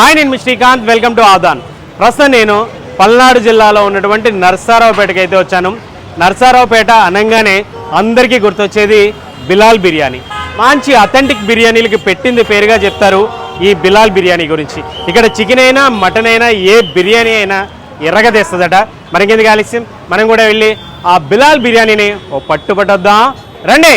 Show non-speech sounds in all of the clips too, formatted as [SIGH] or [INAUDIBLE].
Hi నేను మీ Srikanth. Welcome to Aadan. ప్రస్తుతం నేను పల్నాడు జిల్లాలో ఉన్నటువంటి నర్సారావుపేటకి అయితే వచ్చాను. నర్సారావుపేట అనగానే అందరికీ గుర్తొచ్చేది బిలాల్ బిర్యానీ. మంచి అథెంటిక్ బిర్యానీలకి పెట్టింది పేరుగా చెప్తారు ఈ బిలాల్ బిర్యానీ గురించి. ఇక్కడ చికెన్ అయినా మటన్ అయినా ఏ బిర్యానీ అయినా ఎర్రగదేస్తుందట. మనకెందుకు ఆలస్యం? మనం కూడా వెళ్ళి ఆ బిలాల్ బిర్యానీని ఓ పట్టుపట్టొద్దాం రండి!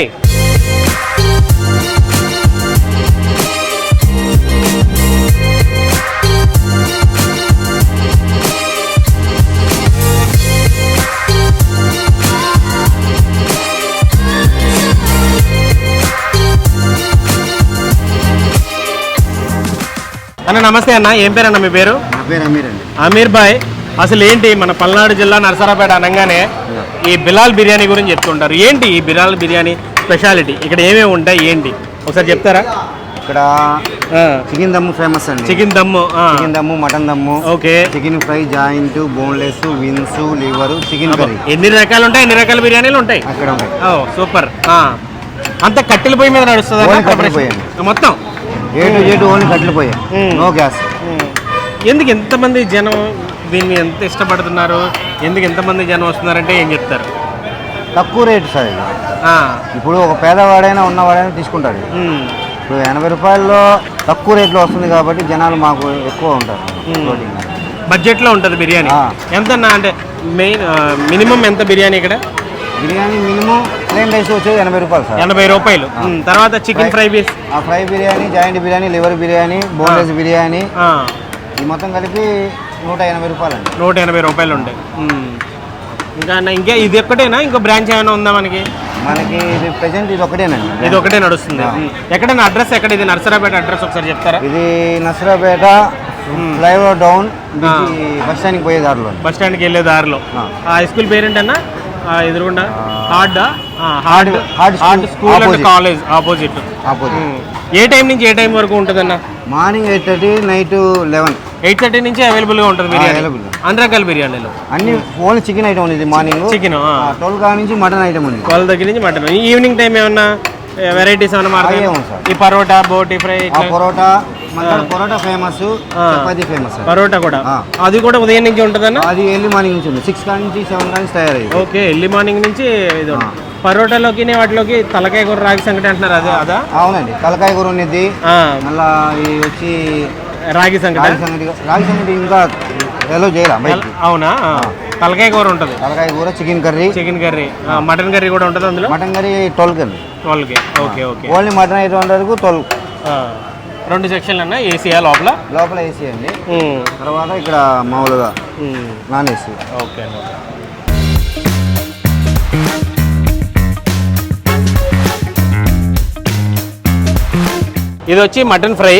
అన్న నమస్తే అన్న. ఏం పేరు అన్న మీ పేరు? నా పేరు అమీర్ అండి. అమీర్ భాయ్ అసలు ఏంటి మన పల్నాడు జిల్లా నరసరాపేట అనగానే ఈ బిలాల్ బిర్యానీ గురించి చెప్తుంటారు. ఏంటి ఈ బిలాల్ బిర్యానీ స్పెషాలిటీ? ఇక్కడ ఏమేమి ఉంటాయి? ఏంటి? ఒకసారి చెప్తారా? ఇక్కడ చికెన్ దమ్ము ఫేమస్ అండి. చికెన్ దమ్ము చికెన్ దమ్ము మటన్ దమ్ము. Okay. Chicken fry joint boneless wings liver chicken curry. ఎన్ని రకాలు ఉంటాయి? ఎన్ని రకాల బిర్యానీలు ఉంటాయి? అక్కడ ఉంటాయి. ఓ సూపర్. అంతా కట్టెల పొయ్యి మీద నడుస్తుంది? మొత్తం? A to A to only కట్టెలు పోయాయి మ్మ్. No gas. ఎందుకు ఎంతమంది జనం దీన్ని ఎంత ఇష్టపడుతున్నారు? ఎందుకు ఎంతమంది జనం వస్తున్నారంటే ఏం చెప్తారు? తక్కువ రేటు సార్ ఇది. ఇప్పుడు ఒక పేదవాడైనా ఉన్నవాడైనా తీసుకుంటాడు. ఇప్పుడు ఎనభై రూపాయల్లో తక్కువ రేట్లో వస్తుంది కాబట్టి జనాలు మాకు ఎక్కువ ఉంటారు. బడ్జెట్లో ఉంటుంది బిర్యానీ. ఎంత అంటే మెయిన్ మినిమం ఎంత బిర్యానీ ఇక్కడ? బిర్యానీ మినిమం ప్లేన్ రైస్ వచ్చేది ఎనభై రూపాయలు సార్. ఎనభై రూపాయలు. తర్వాత చికెన్ ఫ్రై పీస్ ఆ fry biryani joint biryani liver biryani boneless biryani. ఈ మొత్తం కలిపి నూట ఎనభై రూపాయలు అండి నూట ఎనభై రూపాయలు ఉంటాయి. ఇంకా అన్న- ఇంకా ఇది ఒక్కటేనా? ఇంకో బ్రాంచ్ ఏమైనా ఉందా మనకి? మనకి ఇది ప్రెసెంట్ ఇది ఒకటేనండి. ఇది ఒకటే నడుస్తుంది. ఎక్కడైనా అడ్రస్ ఎక్కడ? ఇది నర్సరాపేట అడ్రస్ ఒకసారి చెప్తారా? ఇది నసరాపేట ఫ్లైఓవర్ డౌన్ బస్ స్టాండ్కి పోయే దారిలో బస్ స్టాండ్కి వెళ్ళే దారిలో. హై స్కూల్ పేరెంట్ అన్న ఆ, ఎదురుగుండా. Hard? Hard. Hard hard school and. College opposite. Opposite. A time నుంచి ఏ టైం వరకు ఉంటుందన్న? Morning eight thirty night eleven. Eight thirty నుంచి అవైలబుల్గా ఉంటుంది బిర్యానీ. available. అన్ని రకాల బిర్యానీలు. అన్ని ఓన్లీ చికెన్ ఐటమ్ ఉంది మార్నింగ్. చికెన్ ట్వెల్వ్ కా నుంచి మటన్ ఐటమ్ ఉంది. వాళ్ళ దగ్గర నుంచి మటన్. ఈవినింగ్ టైం ఏమన్నా వెరైటీస్ ఏమన్నా మారుతాయి. ఈ పరోటా బోటి ఫ్రై పొరోటా కాడ పొరోటా ఫేమస్. చపాతీ ఫేమస్ పరోటా కూడా. అది కూడా ఉదయం నుంచి ఉంటుందన్న? అది ఎర్లీ మార్నింగ్ నుంచి ఉంది. సిక్స్ నుంచి సెవెన్ కా నుంచి తయారయ్యింది. ఓకే ఎర్లీ మార్నింగ్ నుంచి ఇది ఉంటుంది. పరోటాలోకి వాటిలోకి తలకాయ కూర రాగి సంగటి అంటున్నారు. అదే అదా? అవునండి. తలకాయ కూర ఉన్నది ఆ, మళ్ళా ఈ వచ్చి రాగి సంగటి. రాగి సంగటి రాగి సంగటి ఇంకా ఎలా చేయాలి అవునా. తలకాయ కూర ఉంటుంది. తలకాయ కూర chicken curry chicken curry mutton curry కూడా ఉంటుంది అందులో? మటన్ కర్రీ ట్వెల్వ్ కర్రీ ట్వెల్వ్కి okay okay. Only mutton item వరకు ట్వెల్వ్. రెండు సెక్షన్లు అన్న ఏసీయా లోపల? లోపల ఏసీ అండి. తర్వాత ఇక్కడ మామూలుగా. నాన్ ఏసీ ఓకే అండి. ఇది వచ్చి మటన్ ఫ్రై.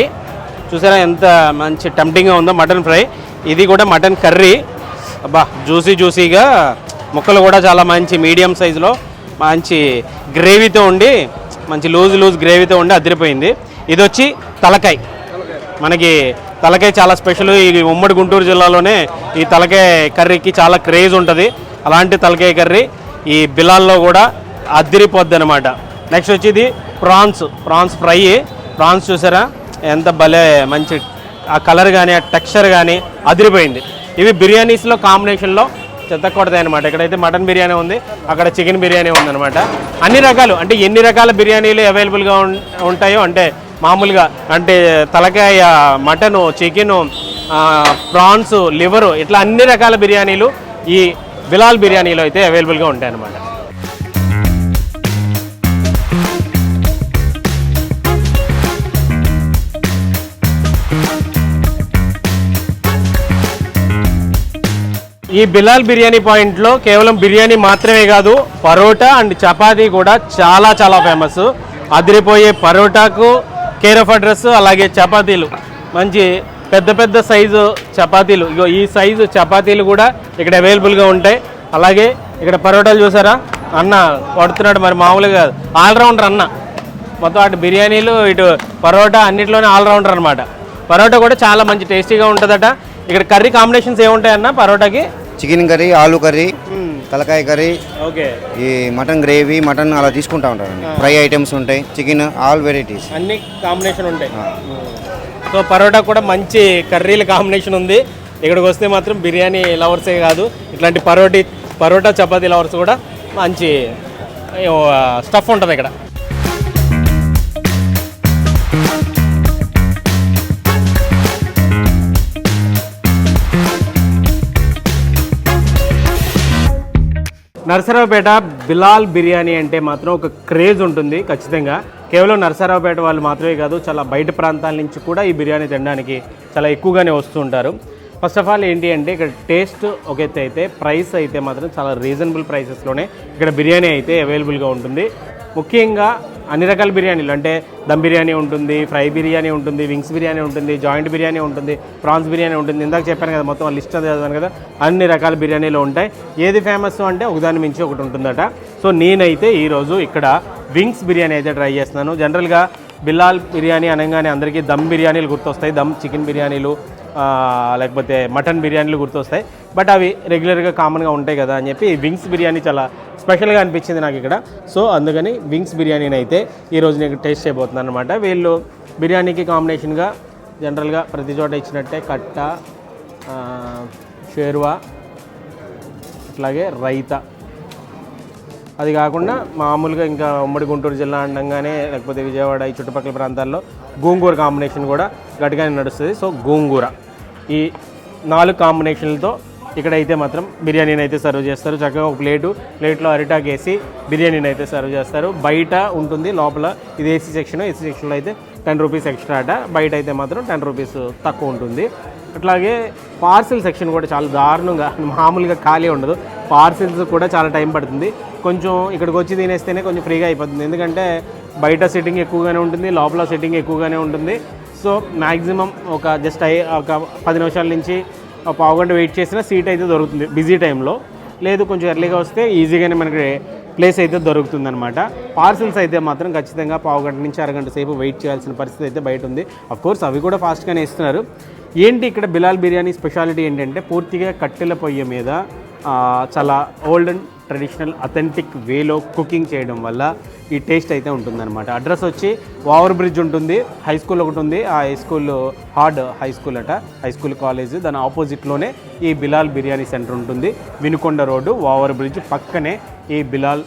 చూసారా ఎంత మంచి టెంప్టింగ్గా ఉందో మటన్ ఫ్రై. ఇది కూడా మటన్ కర్రీ. అబ్బా జ్యూసీ జ్యూసీగా ముక్కలు కూడా చాలా మంచి మీడియం సైజులో మంచి గ్రేవీతో ఉండి మంచి లూజ్ లూజ్ గ్రేవీతో ఉండి అదిరిపోయింది. ఇది వచ్చి తలకాయ. మనకి తలకాయ చాలా స్పెషల్. ఈ ఉమ్మడి గుంటూరు జిల్లాలోనే ఈ తలకాయ కర్రీకి చాలా క్రేజ్ ఉంటుంది. అలాంటి తలకాయ కర్రీ ఈ బిలాల్లో కూడా అద్దిరిపోద్ది అనమాట నెక్స్ట్ వచ్చి ఇది ప్రాన్స్. Prawns fry. ప్రాన్స్ చూసారా? ఎంత భలే మంచి ఆ కలర్ కానీ ఆ టెక్స్చర్ కానీ అదిరిపోయింది. ఇవి బిర్యానీస్లో కాంబినేషన్లో చెత్తకొడతాయి అనమాట ఇక్కడైతే మటన్ బిర్యానీ ఉంది అక్కడ చికెన్ బిర్యానీ ఉందన్నమాట. అన్ని రకాలు అంటే ఎన్ని రకాల బిర్యానీలు అవైలబుల్గా ఉంటాయో అంటే మామూలుగా అంటే తలకాయ మటను చికెను ప్రాన్స్ లివరు ఇట్లా అన్ని రకాల బిర్యానీలు ఈ బిలాల్ బిర్యానీలో అయితే అవైలబుల్గా ఉంటాయన్నమాట. ఈ బిలాల్ బిర్యానీ పాయింట్లో కేవలం బిర్యానీ మాత్రమే కాదు పరోటా అండ్ చపాతీ కూడా చాలా చాలా ఫేమస్. అదిరిపోయే పరోటాకు కేర్ ఆఫ్ అడ్రస్ అలాగే చపాతీలు. మంచి పెద్ద పెద్ద సైజు చపాతీలు. ఇగో ఈ సైజు చపాతీలు కూడా ఇక్కడ అవైలబుల్గా ఉంటాయి. అలాగే ఇక్కడ పరోటాలు చూసారా? అన్న కొడుతున్నాడు మరి మామూలుగా ఆల్రౌండర్ అన్న. మొత్తం అటు బిర్యానీలు ఇటు పరోటా అన్నిట్లోనే ఆల్రౌండర్ అనమాట పరోటా కూడా చాలా మంచి టేస్టీగా ఉంటుందట. ఇక్కడ కర్రీ కాంబినేషన్స్ ఏముంటాయన్న? పరోటాకి చికెన్ కర్రీ ఆలు కర్రీ తలకాయ కర్రీ ఓకే. ఈ మటన్ గ్రేవీ మటన్ అలా తీసుకుంటా ఉంటారండి ఫ్రై ఐటమ్స్ ఉంటాయి చికెన్ ఆల్ వెరైటీస్. అన్ని కాంబినేషన్ ఉంటాయి. సో పరోటా కూడా మంచి కర్రీల కాంబినేషన్ ఉంది. ఇక్కడికి వస్తే మాత్రం బిర్యానీ లవర్సే కాదు. ఇట్లాంటి పరోటీ పరోటా చపాతీ లవర్స్ కూడా మంచి స్టఫ్ ఉంటుంది ఇక్కడ. నరసరావుపేట బిలాల్ బిర్యానీ అంటే మాత్రం ఒక క్రేజ్ ఉంటుంది ఖచ్చితంగా. కేవలం నరసరావుపేట వాళ్ళు మాత్రమే కాదు చాలా బయట ప్రాంతాల నుంచి కూడా ఈ బిర్యానీ తినడానికి చాలా ఎక్కువగానే వస్తూ ఉంటారు. ఫస్ట్ ఆఫ్ ఆల్ ఏంటి అంటే ఇక్కడ టేస్ట్ ఒక ఎత్తు అయితే ప్రైస్ అయితే మాత్రం చాలా రీజనబుల్ ప్రైసెస్లోనే ఇక్కడ బిర్యానీ అయితే అవైలబుల్గా ఉంటుంది. ముఖ్యంగా అన్ని రకాల బిర్యానీలు. అంటే దమ్ బిర్యానీ ఉంటుంది ఫ్రై బిర్యానీ ఉంటుంది వింగ్స్ బిర్యానీ ఉంటుంది జాయింట్ బిర్యానీ ఉంటుంది ప్రాన్స్ బిర్యానీ ఉంటుంది. ఇందాక చెప్పాను కదా మొత్తం లిస్ట్ చదివాను కదా అన్ని రకాల బిర్యానీలు ఉంటాయి. ఏది ఫేమస్ అంటే ఒకదాని మించి ఒకటి ఉంటుందట. సో నేనైతే ఈరోజు ఇక్కడ వింగ్స్ బిర్యానీ అయితే ట్రై చేస్తున్నాను. జనరల్గా బిల్లాల్ బిర్యానీ అనగానే అందరికీ దమ్ బిర్యానీలు గుర్తొస్తాయి. దమ్ చికెన్ బిర్యానీలు లేకపోతే మటన్ బిర్యానీలు గుర్తొస్తాయి. బట్ అవి రెగ్యులర్గా కామన్గా ఉంటాయి కదా అని చెప్పి వింగ్స్ బిర్యానీ చాలా స్పెషల్గా అనిపించింది నాకు ఇక్కడ. సో అందుకని వింగ్స్ బిర్యానీని అయితే ఈరోజు నేను టేస్ట్ చేయబోతున్నాను అనమాట వీళ్ళు బిర్యానీకి కాంబినేషన్గా జనరల్గా ప్రతి చోట ఇచ్చినట్టే కట్ట షేర్వా అట్లాగే రైతా. అది కాకుండా మామూలుగా ఇంకా ఉమ్మడి గుంటూరు జిల్లా అండంగానే లేకపోతే విజయవాడ ఈ చుట్టుపక్కల ప్రాంతాల్లో గోంగూర కాంబినేషన్ కూడా గట్టిగానే నడుస్తుంది. సో గోంగూర. ఈ నాలుగు కాంబినేషన్లతో ఇక్కడైతే మాత్రం బిర్యానీని అయితే సర్వ్ చేస్తారు. చక్కగా ఒక ప్లేటు ప్లేట్లో అరిటాక్ వేసి బిర్యానీని అయితే సర్వ్ చేస్తారు. బయట ఉంటుంది లోపల ఇది ఏసీ సెక్షన్ ఏసీ సెక్షన్లో అయితే టెన్ రూపీస్ ఎక్స్ట్రా అట. బయట అయితే మాత్రం టెన్ రూపీస్ తక్కువ ఉంటుంది. అట్లాగే పార్సిల్ సెక్షన్ కూడా చాలా దారుణంగా [LAUGHS] మామూలుగా ఖాళీ ఉండదు. పార్సిల్స్ కూడా చాలా టైం పడుతుంది. కొంచెం ఇక్కడికి వచ్చి తినేస్తేనే కొంచెం ఫ్రీగా అయిపోతుంది. ఎందుకంటే బయట సిట్టింగ్ ఎక్కువగానే ఉంటుంది లోపల సిట్టింగ్ ఎక్కువగానే ఉంటుంది. సో మ్యాక్సిమం ఒక జస్ట్ ఒక పది నిమిషాల నుంచి పావు గంట వెయిట్ చేసినా సీట్ అయితే దొరుకుతుంది. బిజీ టైంలో. లేదు కొంచెం ఎర్లీగా వస్తే ఈజీగానే మనకి ప్లేస్ అయితే దొరుకుతుంది అనమాట పార్సిల్స్ అయితే మాత్రం ఖచ్చితంగా పావు గంట నుంచి అరగంట సేపు వెయిట్ చేయాల్సిన పరిస్థితి అయితే బయట ఉంది. అఫ్ కోర్స్ అవి కూడా ఫాస్ట్గానే ఇస్తున్నారు. ఏంటి ఇక్కడ బిలాల్ బిర్యానీ స్పెషాలిటీ ఏంటంటే పూర్తిగా కట్టెల పొయ్యి మీద చాలా ఓల్డ్ అండ్ ట్రెడిషనల్ అథెంటిక్ వేలో కుకింగ్ చేయడం వల్ల ఈ టేస్ట్ అయితే ఉంటుందన్నమాట. అడ్రస్ వచ్చి ఓవర్ బ్రిడ్జ్ ఉంటుంది హై స్కూల్ ఒకటి ఉంది ఆ high school hard high school అట హై స్కూల్ కాలేజ్ దాని ఆపోజిట్లోనే ఈ బిలాల్ బిర్యానీ సెంటర్ ఉంటుంది. వినుకొండ రోడ్డు ఓవర్ బ్రిడ్జ్ పక్కనే ఈ బిలాల్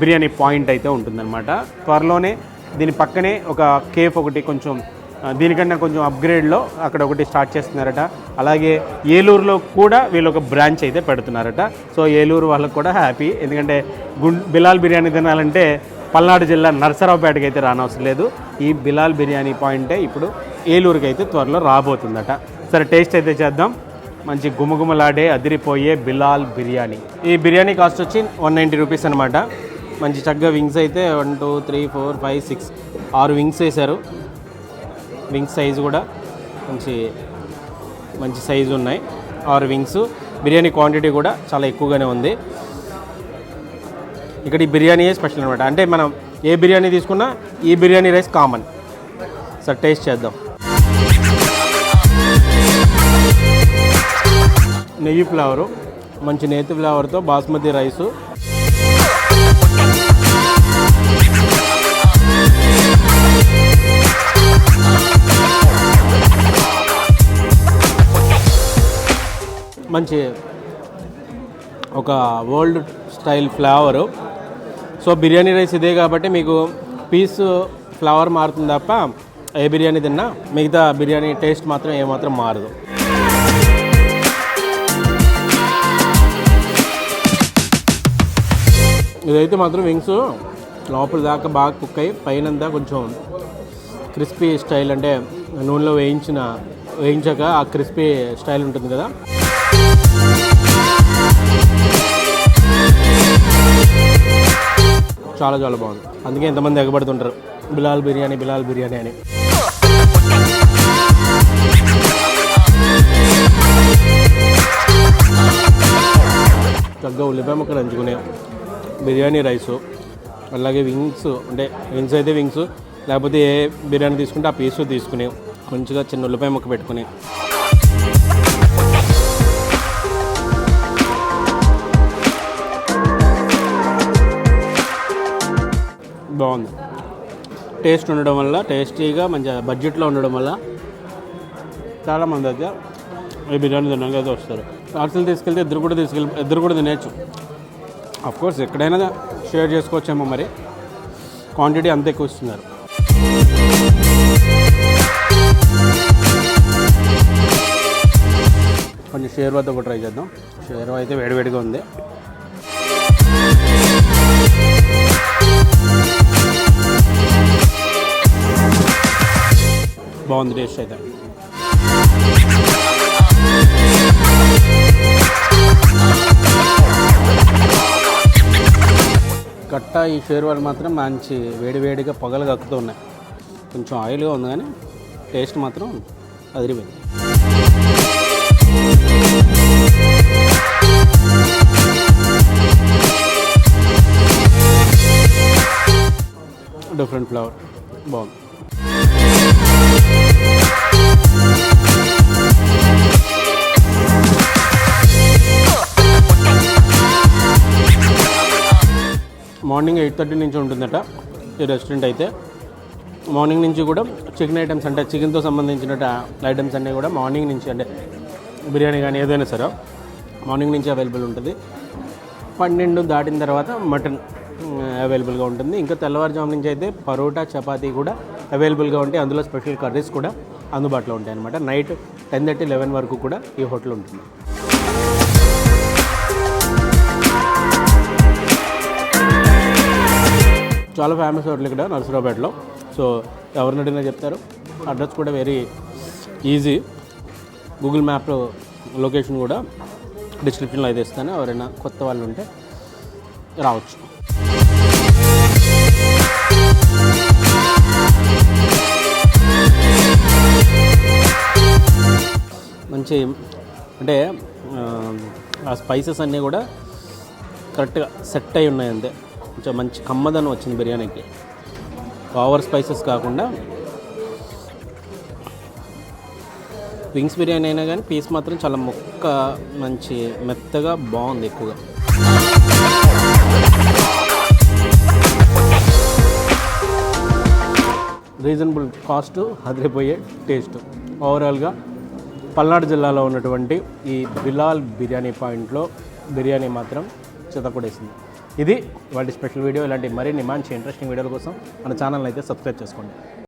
బిర్యానీ పాయింట్ అయితే ఉంటుందన్నమాట. త్వరలోనే దీని పక్కనే ఒక కేఫ్ ఒకటి కొంచెం దీనికన్నా కొంచెం అప్గ్రేడ్లో అక్కడ ఒకటి స్టార్ట్ చేస్తున్నారట. అలాగే ఏలూరులో కూడా వీళ్ళు ఒక బ్రాంచ్ అయితే పెడుతున్నారట. సో ఏలూరు వాళ్ళకు కూడా హ్యాపీ ఎందుకంటే గుండ్ బిలాల్ బిర్యానీ తినాలంటే పల్నాడు జిల్లా నర్సరావుపేటకి అయితే రానవసరం లేదు. ఈ బిలాల్ బిర్యానీ పాయింటే ఇప్పుడు ఏలూరుకి అయితే త్వరలో రాబోతుందట. సరే టేస్ట్ అయితే చేద్దాం. మంచి గుమగుమలాడే అదిరిపోయే బిలాల్ బిర్యానీ. ఈ బిర్యానీ కాస్ట్ వచ్చి వన్ నైంటీ రూపీస్ అనమాట మంచి చక్కగా వింగ్స్ అయితే one two three four five six ఆరు వింగ్స్ వేశారు. వింగ్స్ సైజు కూడా మంచి మంచి సైజు ఉన్నాయి. ఆరు వింగ్స్. బిర్యానీ క్వాంటిటీ కూడా చాలా ఎక్కువగానే ఉంది. ఇక్కడ ఈ బిర్యానీయే స్పెషల్ అనమాట అంటే మనం ఏ బిర్యానీ తీసుకున్నా ఈ biryani rice common. Sir taste చేద్దాం. నెయ్యి ఫ్లేవరు మంచి నేతి ఫ్లేవర్తో బాస్మతి రైసు. మంచి ఒక world style flavour so biryani rice ఇదే కాబట్టి మీకు పీస్ ఫ్లేవర్ మారుతుంది తప్ప ఏ బిర్యానీ తిన్నా మిగతా బిర్యానీ టేస్ట్ మాత్రం ఏమాత్రం మారదు. ఇదైతే మాత్రం వింగ్స్ లోపల దాకా బాగా కుక్ అయ్యి పైనంతా కొంచెం క్రిస్పీ స్టైల్ అంటే నూనెలో వేయించిన వేయించాక ఆ క్రిస్పీ స్టైల్ ఉంటుంది కదా. చాలా చాలా బాగుంది. అందుకే ఎంతమంది ఎగబడుతుంటారు. బిలాల్ బిర్యానీ బిలాల్ బిర్యానీ అని. చక్కగా ఉల్లిపాయ ముక్కలు నంచుకునే బిర్యానీ రైసు అలాగే వింగ్స్ అంటే వింగ్స్ అయితే వింగ్స్ లేకపోతే ఏ బిర్యానీ తీసుకుంటే ఆ పీసు తీసుకుని మంచిగా చిన్న ఉల్లిపాయ ముక్క పెట్టుకుని. టేస్ట్ ఉండడం వల్ల టేస్టీగా మంచిగా బడ్జెట్లో ఉండడం వల్ల చాలామంది అయితే ఈ బిర్యానీ తినడానికి అయితే వస్తారు. పార్సల్ తీసుకెళ్తే ఇద్దరు కూడా తీసుకెళ్ళి ఇద్దరు కూడా తినేయచ్చు. కోర్స్ ఎక్కడైనా షేర్ చేసుకోవచ్చేమో మరి. క్వాంటిటీ అంత ఎక్కువ ఇస్తున్నారు. కొంచెం షేర్వాతో కూడా ట్రై చేద్దాం. షేర్వా అయితే వేడివేడిగా ఉంది. బాగుంది టేస్ట్ అయితే. కట్ట ఈ షేర్వాలు మాత్రం మంచి వేడివేడిగా పొగలు కక్కుతూ ఉన్నాయి కొంచెం ఆయిల్గా ఉంది కానీ టేస్ట్ మాత్రం అదిరిపోయింది. డిఫరెంట్ ఫ్లేవర్ బాగుంది. మార్నింగ్ ఎయిట్ థర్టీ నుంచి ఉంటుందట ఈ రెస్టారెంట్ అయితే. మార్నింగ్ నుంచి కూడా చికెన్ ఐటమ్స్ అంటే చికెన్తో సంబంధించిన ఐటమ్స్ అన్నీ కూడా మార్నింగ్ నుంచి అంటే బిర్యానీ కానీ ఏదైనా సరే మార్నింగ్ నుంచి అవైలబుల్ ఉంటుంది. పన్నెండు దాటిన తర్వాత మటన్ అవైలబుల్గా ఉంటుంది. ఇంకా తెల్లవారుజాము నుంచి అయితే పరోటా చపాతీ కూడా అవైలబుల్గా ఉంటాయి. అందులో స్పెషల్ కర్రీస్ కూడా అందుబాటులో ఉంటాయి అనమాట నైట్ టెన్ థర్టీ లెవెన్ వరకు కూడా ఈ హోటల్ ఉంటుంది. చాలా ఫేమస్ హోటల్ ఇక్కడ నరసరావుపేటలో. సో ఎవరిని అడిగినా చెప్తారు. అడ్రస్ కూడా very easy. Google map location కూడా డిస్క్రిప్షన్లో అయితే ఇస్తాను. ఎవరైనా కొత్త వాళ్ళు ఉంటే రావచ్చు. మంచి అంటే ఆ, స్పైసెస్ అన్నీ కూడా కరెక్ట్గా సెట్ అయి ఉన్నాయి అంతే. కొంచెం మంచి కమ్మదనం వచ్చింది బిర్యానీకి. ఓవర్ స్పైసెస్ కాకుండా వింగ్స్ బిర్యానీ అయినా కానీ పీస్ మాత్రం చాలా మొక్క మంచి మెత్తగా బాగుంది ఎక్కువగా. రీజనబుల్ కాస్ట్ అదిరిపోయే టేస్ట్ ఓవరాల్గా పల్నాడు జిల్లాలో ఉన్నటువంటి ఈ బిలాల్ బిర్యానీ పాయింట్లో బిర్యానీ మాత్రం చితకూడేసింది ఇది వాటి స్పెషల్ వీడియో ఇలాంటి మరిన్ని మంచి ఇంట్రెస్టింగ్ వీడియోల కోసం మన ఛానల్ అయితే సబ్స్క్రైబ్ చేసుకోండి.